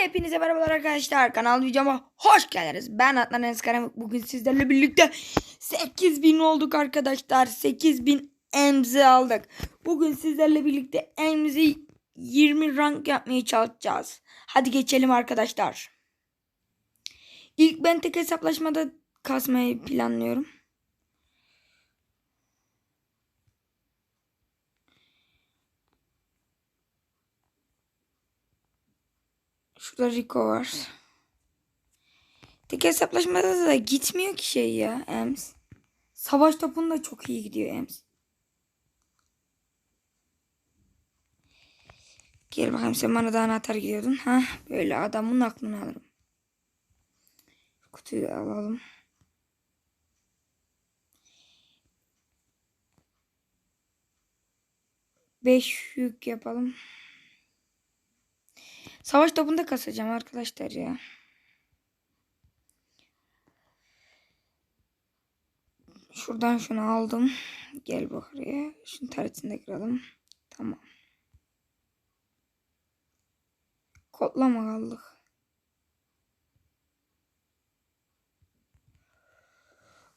Hepinize merhabalar arkadaşlar. Kanal videoma hoş geldiniz. Ben Adnan Enes Karamık. Bugün sizlerle birlikte 8000 olduk arkadaşlar. 8000 emzi aldık. Bugün sizlerle birlikte emzi 20 rank yapmaya çalışacağız. Hadi geçelim arkadaşlar. İlk ben tek hesaplaşmada kasmayı planlıyorum. Şurada Rico var. Tek hesaplaşmada da gitmiyor ki şey ya Ems. Savaş topunda çok iyi gidiyor Ems. Gel bakayım sen bana daha anahtar gidiyordun. Ha böyle adamın aklını alırım. Kutuyu alalım. Beş yük yapalım. Savaş topunda kasacağım arkadaşlar ya. Şuradan şunu aldım. Gel bak oraya. Şunu tarihini kıralım. Tamam. Kodlama kaldık.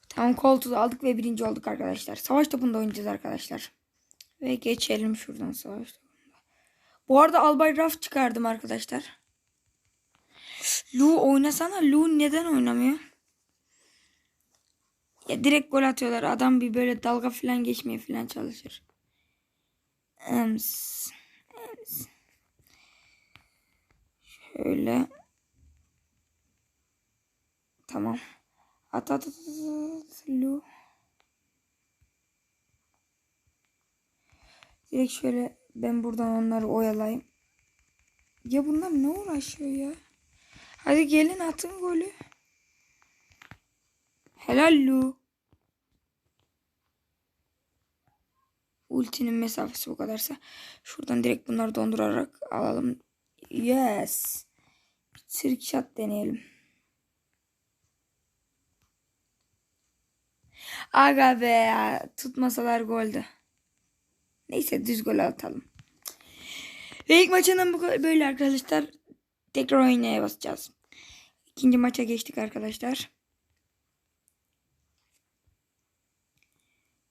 Tamam koltuğu aldık ve birinci olduk arkadaşlar. Savaş topunda oynayacağız arkadaşlar. Ve geçelim şuradan savaş topunda. Bu arada Albay Raf çıkardım arkadaşlar. Lu oynasana. Lu neden oynamıyor? Ya direkt gol atıyorlar. Adam bir böyle dalga falan geçmeye falan çalışır. Ems. Ems. Şöyle. Tamam. At at at. Lu. Direkt şöyle ben buradan onları oyalayayım. Ya bunlar ne uğraşıyor ya? Hadi gelin atın golü. Helal Lu. Ultinin mesafesi bu kadarsa şuradan direkt bunları dondurarak alalım. Yes. Trick shot deneyelim. Aga be. Tutmasalar goldü. Neyse düz gol atalım. Ve ilk maçından bu böyle arkadaşlar. Tekrar oynaya basacağız. İkinci maça geçtik arkadaşlar.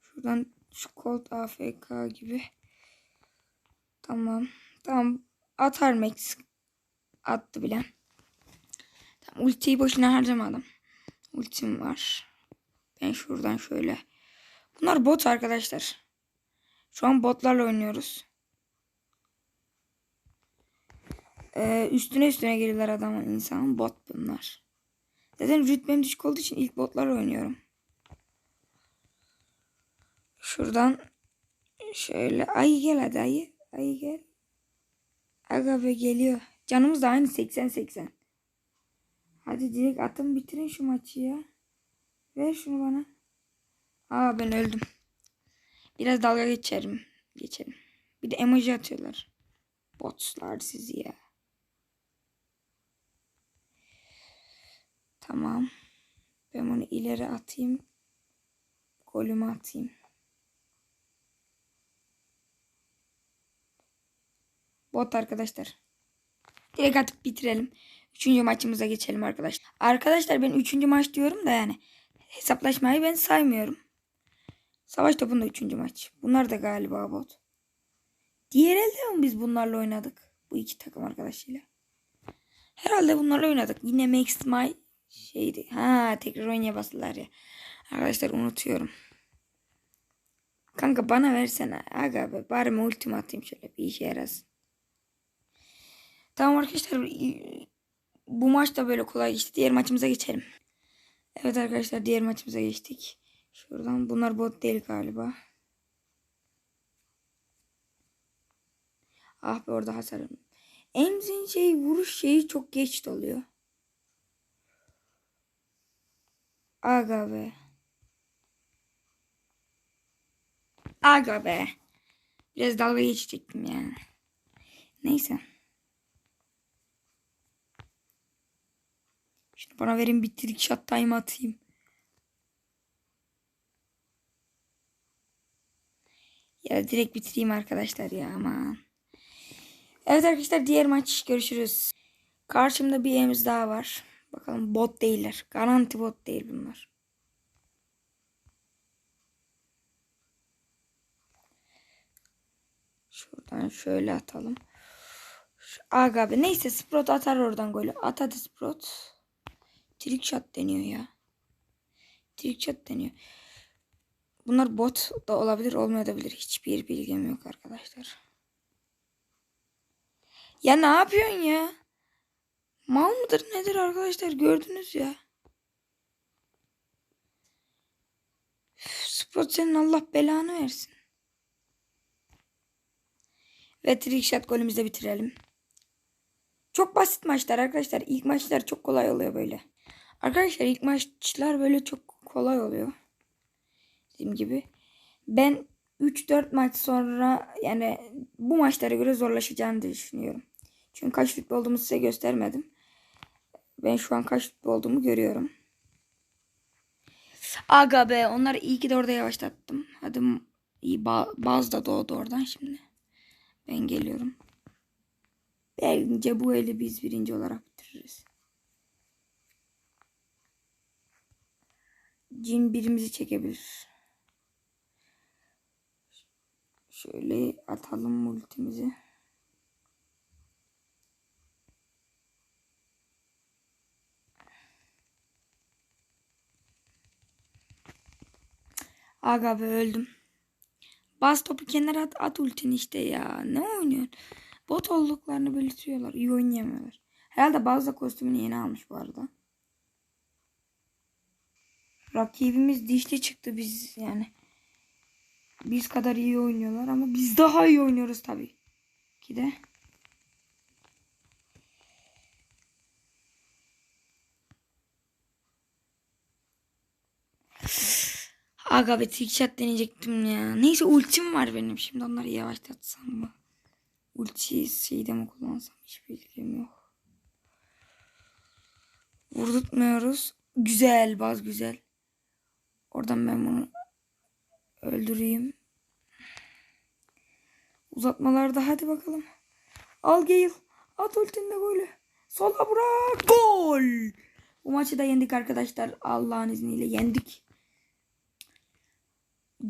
Şuradan şu Colt AFK gibi. Tamam. Tamam. Atar Max. Attı bile. Tamam, ultiyi boşuna harcamadım. Ultim var. Ben şuradan şöyle. Bunlar bot arkadaşlar. Şu an botlarla oynuyoruz. Ee, üstüne üstüne geliyorlar adamın insanın bot bunlar. Zaten rütbem düşük olduğu için ilk botlarla oynuyorum. Şuradan şöyle ayı gel hadi ayı. Ayı gel. Aga be geliyor. Canımız da aynı 80-80. Hadi direkt atın bitirin şu maçı ya. Ver şunu bana. Aa ben öldüm. Biraz dalga geçerim. Geçelim. Bir de emoji atıyorlar. Botslar sizi ya. Tamam. Ben bunu ileri atayım. Golümü atayım. Bot arkadaşlar. Direkt atıp bitirelim. Üçüncü maçımıza geçelim arkadaşlar. Arkadaşlar ben üçüncü maç diyorum da yani. Hesaplaşmayı ben saymıyorum. Savaş topunda üçüncü maç. Bunlar da galiba bot. Diğer elde mi biz bunlarla oynadık? Bu iki takım arkadaşıyla. Herhalde bunlarla oynadık. Yine Max My şeydi. Ha tekrar oynaya bastılar ya. Arkadaşlar unutuyorum. Kanka bana versene. Aga be bari ultim atayım şöyle bir işe yarasın. Tamam arkadaşlar bu maç da böyle kolay geçti. Diğer maçımıza geçelim. Evet arkadaşlar diğer maçımıza geçtik. Şuradan bunlar bot değil galiba. Ah be orada hasarım. Emzin şey vuruş şeyi çok geç doluyor. Aga be. Aga be. Biraz dalga geçecektim yani. Neyse. Şimdi bana verin bir trick shot time atayım. Ya direkt bitireyim arkadaşlar ya aman. Evet arkadaşlar diğer maç görüşürüz. Karşımda bir evimiz daha var. Bakalım bot değiller. Garanti bot değil bunlar. Şuradan şöyle atalım. Şu- Aga be neyse Sprout atar oradan golü. At hadi Sprout. Trick shot deniyor ya. Trick shot deniyor. Bunlar bot da olabilir olmayabilir. Hiçbir bilgim yok arkadaşlar. Ya ne yapıyorsun ya? Mal mıdır nedir arkadaşlar gördünüz ya. Üf, Spot senin Allah belanı versin. Ve trickshot golümüzü bitirelim. Çok basit maçlar arkadaşlar. İlk maçlar çok kolay oluyor böyle. Arkadaşlar ilk maçlar böyle çok kolay oluyor. Dediğim gibi. Ben 3-4 maç sonra yani bu maçlara göre zorlaşacağını düşünüyorum. Çünkü kaç futbol olduğumu size göstermedim. Ben şu an kaç futbol olduğumu görüyorum. Aga be onları iyi ki de orada yavaşlattım. Hadi iyi ba baz da doğdu oradan şimdi. Ben geliyorum. Bence bu eli biz birinci olarak bitiririz. Cin birimizi çekebilir. Şöyle atalım multimizi. Aga be öldüm. Bas topu kenara at, at ultini işte ya. Ne oynuyorsun? Bot olduklarını belirtiyorlar. İyi oynayamıyorlar. Herhalde bazı kostümünü yeni almış bu arada. Rakibimiz dişli çıktı biz yani. Biz kadar iyi oynuyorlar ama biz daha iyi oynuyoruz tabii ki de. Aga be trickshot deneyecektim ya. Neyse ultim var benim. Şimdi onları yavaşlatsam mı? Ultiyi şeyde mi kullansam hiç bilgim yok. Vurdurtmuyoruz. Güzel baz güzel. Oradan ben bunu öldüreyim. Uzatmalarda hadi bakalım. Al Gale. At ultinde golü. Sola bırak. Gol. Bu maçı da yendik arkadaşlar. Allah'ın izniyle yendik.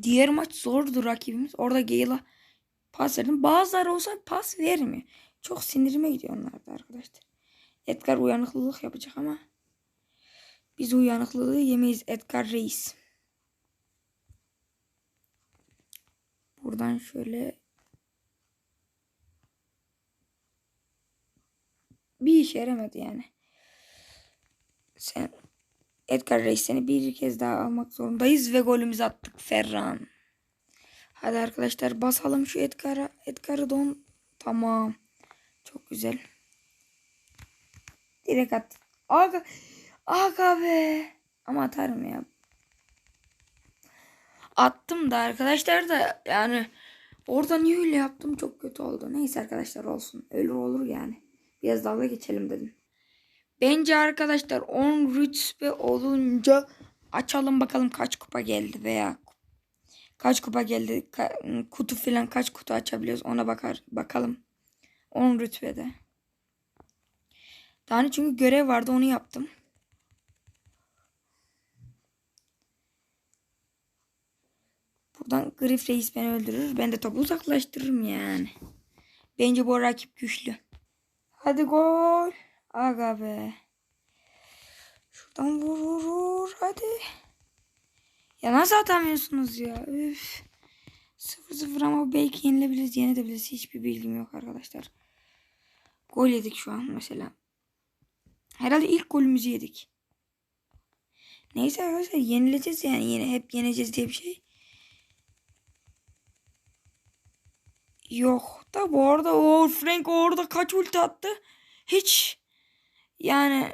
Diğer maç zordu rakibimiz. Orada Gale'a pas verdim. Bazıları olsa pas vermiyor. Çok sinirime gidiyor onlar da arkadaşlar. Edgar uyanıklılık yapacak ama biz uyanıklılığı yemeyiz Edgar Reis. Buradan şöyle bir işe yaramadı yani. Sen Edgar Reis seni bir kez daha almak zorundayız ve golümüzü attık Ferran. Hadi arkadaşlar basalım şu Edgar'a. Edgar'ı don. Tamam. Çok güzel. Direkt at. Aga. Aga be. Ama atarım ya. Attım da arkadaşlar da yani orada niye öyle yaptım çok kötü oldu. Neyse arkadaşlar olsun. Ölür olur yani. Biraz dalga geçelim dedim. Bence arkadaşlar 10 rütbe olunca açalım bakalım kaç kupa geldi veya kaç kupa geldi ka- kutu filan kaç kutu açabiliyoruz ona bakar bakalım 10 rütbede. Daha çünkü görev vardı onu yaptım. Buradan Grif Reis beni öldürür. Ben de topu uzaklaştırırım yani. Bence bu rakip güçlü. Hadi gol. Aga be. Şuradan vur vur vur. Hadi. Ya nasıl atamıyorsunuz ya? Üf. 0-0 ama belki yenilebiliriz, yenebiliriz. Hiçbir bilgim yok arkadaşlar. Gol yedik şu an mesela. Herhalde ilk golümüzü yedik. Neyse arkadaşlar yenileceğiz yani. Yine hep yeneceğiz diye bir şey. Yok da bu arada o Frank orada kaç ulti attı? Hiç yani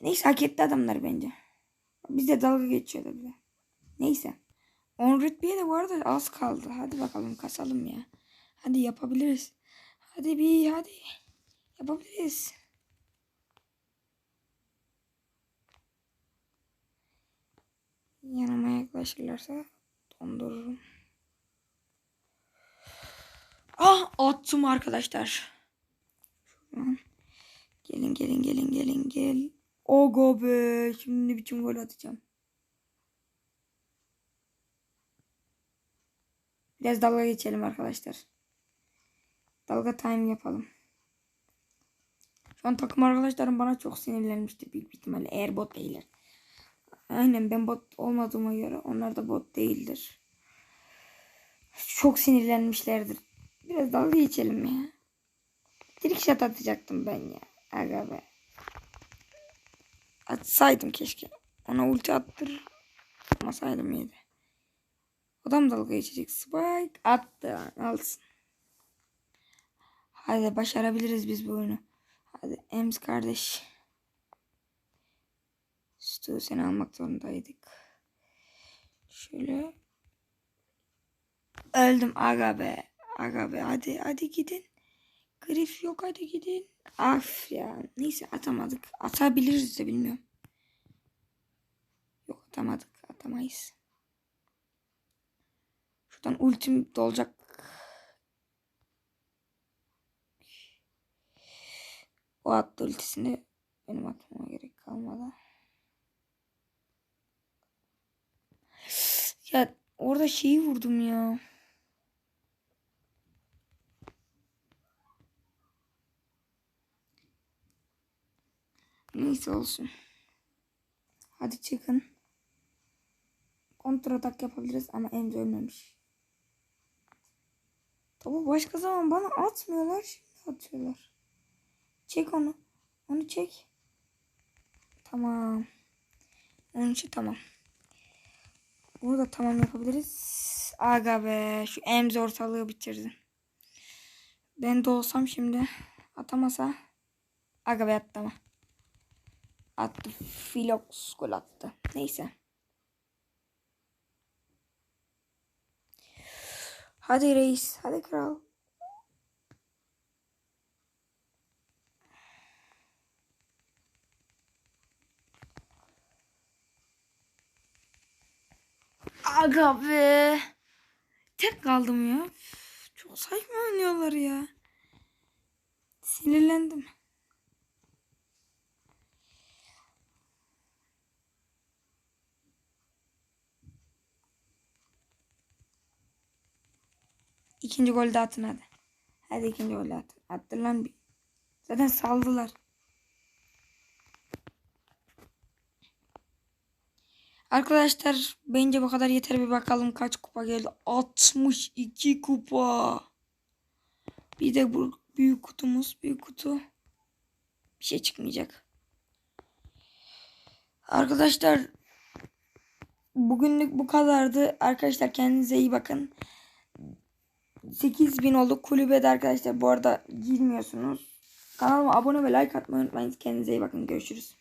neyse hak etti adamlar bence. Bize dalga geçiyordu bize. Neyse. 10 rütbeye de bu arada az kaldı. Hadi bakalım kasalım ya. Hadi yapabiliriz. Hadi bir hadi. Yapabiliriz. Yanıma yaklaşırlarsa dondururum. Ah attım arkadaşlar. Gelin gelin gelin gelin gel. Ogo be. Şimdi ne biçim gol atacağım. Biraz dalga geçelim arkadaşlar. Dalga time yapalım. Şu an takım arkadaşlarım bana çok sinirlenmişti büyük ihtimalle. Eğer bot değiller. Aynen ben bot olmadığıma göre onlar da bot değildir. Çok sinirlenmişlerdir. Biraz dalga geçelim ya. Trick shot atacaktım ben ya. Aga be. Atsaydım keşke. Ona ulti attır. Atmasaydım iyiydi. Adam dalga geçecek. Spike attı. Alsın. Hadi başarabiliriz biz bu oyunu. Hadi Ems kardeş. Stu seni almak zorundaydık. Şöyle. Öldüm aga be. Aga be hadi hadi gidin. Grif yok hadi gidin. Af ya. Neyse atamadık. Atabiliriz de bilmiyorum. Yok atamadık. Atamayız. Şuradan ultim dolacak. O attı ultisini. Benim atmama gerek kalmadı. Ya orada şeyi vurdum ya. Neyse olsun. Hadi çıkın. Kontra atak yapabiliriz ama Enzo ölmemiş. Topu başka zaman bana atmıyorlar. Şimdi atıyorlar. Çek onu. Onu çek. Tamam. Onun için tamam. Bunu da tamam yapabiliriz. Aga be. Şu Enzo ortalığı bitirdi. Ben de olsam şimdi atamasa. Aga be attı ama. Attı. Filox gol attı. Neyse. Hadi reis. Hadi kral. Aga be. Tek kaldım ya. Çok saçma oynuyorlar ya. Sinirlendim. İkinci golü de atın hadi. Hadi ikinci golü atın. Attır lan bir. Zaten saldılar. Arkadaşlar bence bu kadar yeter bir bakalım kaç kupa geldi. 62 kupa. Bir de bu büyük kutumuz. Büyük kutu. Bir şey çıkmayacak. Arkadaşlar bugünlük bu kadardı. Arkadaşlar kendinize iyi bakın. 8000 oldu kulübede arkadaşlar. Bu arada girmiyorsunuz. Kanalıma abone ve like atmayı unutmayın. Kendinize iyi bakın. Görüşürüz.